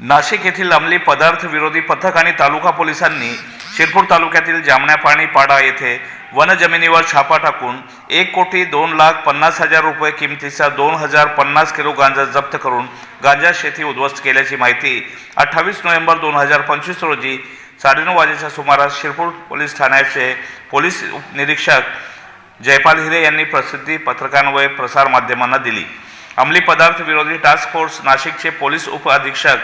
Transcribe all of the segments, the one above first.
नाशिक येथील अंमली पदार्थ विरोधी पथक आणि तालुका पोलिसांनी शिरपूर तालुक्यातील जामण्यापाणी पाडा येथे वन जमिनीवर छापा टाकून एक कोटी दोन लाख पन्नास हजार रुपये किमतीचा दोन हजार पन्नास किलो गांजा जप्त करून गांजा शेती उद्ध्वस्त केल्याची माहिती अठ्ठावीस नोव्हेंबर दोन हजार पंचवीस रोजी साडेनऊ वाजेच्या सुमारास शिरपूर पोलीस ठाण्याचे पोलीस उपनिरीक्षक जयपाल हिरे यांनी प्रसिद्धी पत्रकान्वये प्रसारमाध्यमांना दिली. अंमली पदार्थ विरोधी टास्क फोर्स नाशिकचे पोलीस उप अधीक्षक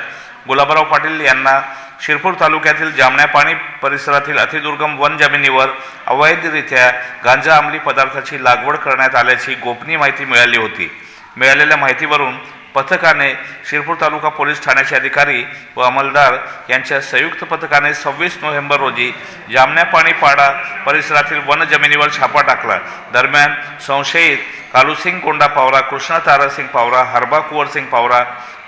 गुलाबराव पाटील यांना शिरपूर तालुक्यातील जामण्यापाणी परिसरातील अतिदुर्गम वन जमिनीवर अवैधरित्या गांजा अंमली पदार्थाची लागवड करण्यात आल्याची गोपनीय माहिती मिळाली होती. मिळालेल्या माहितीवरून पथकाने शिरपूर तालुका पोलीस ठाण्याचे अधिकारी व अंमलदार यांच्या संयुक्त पथकाने सव्वीस नोव्हेंबर रोजी जामण्यापाणी पाडा परिसरातील वन जमिनीवर छापा टाकला. दरम्यान संशयित कालूसिंग कोंडा पावरा कृष्णा तारासिंग पावरा हरबा कुंवरसिंग पावरा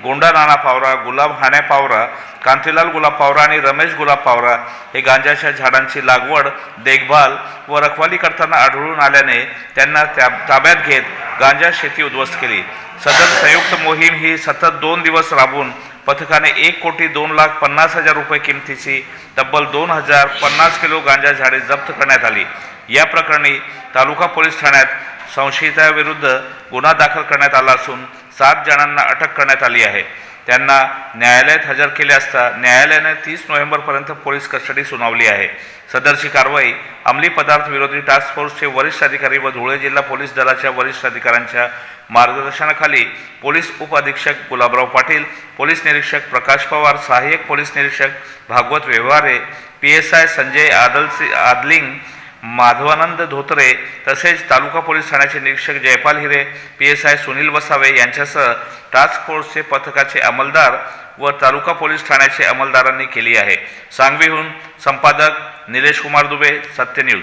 गोंडा नाना पावरा गुलाब हाण्या पावरा कांतीलाल गुलाब पावरा आणि रमेश गुलाब पावरा हे गांजाच्या झाडांची लागवड देखभाल व रखवाली करताना आढळून आल्याने त्यांना त्या ताब्यात घेत गांजा शेती उद्ध्वस्त केली. सदर संयुक्त मोहीम ही सतत दोन दिवस राबवून पथकाने एक कोटी दोन लाख पन्नास हजार रुपये किमतीची तब्बल दोन हजार पन्नास किलो गांजा झाडे जप्त करण्यात आली. या प्रकरणी तालुका पोलीस ठाण्यात संशयिताविरुद्ध गुन्हा दाखल करण्यात आला असून सात जणांना अटक करण्यात आली आहे. त्यांना न्यायालयात हजर केले असता न्यायालयाने तीस नोव्हेंबरपर्यंत पोलीस कस्टडी सुनावली आहे. सदरची कारवाई अंमली पदार्थ विरोधी टास्क फोर्सचे वरिष्ठ अधिकारी व धुळे जिल्हा पोलीस दलाच्या वरिष्ठ अधिकाऱ्यांच्या मार्गदर्शनाखाली पोलीस उपअधीक्षक गुलाबराव पाटील पोलीस निरीक्षक प्रकाश पवार सहाय्यक पोलीस निरीक्षक Bhagwat Vyavahare P S I Sanjay Adalsi Adaling Madhavanand Dhotre तसेच तालुका पोलीस ठाण्याचे निरीक्षक Jaipal Hire P S I Sunil Vasave यांच्यासह टास्क फोर्सचे पथकाचे अंमलदार व तालुका पोलीस ठाण्याचे अंमलदारांनी केली आहे. सांगवीहून संपादक निलेश कुमार दुबे सत्य न्यूज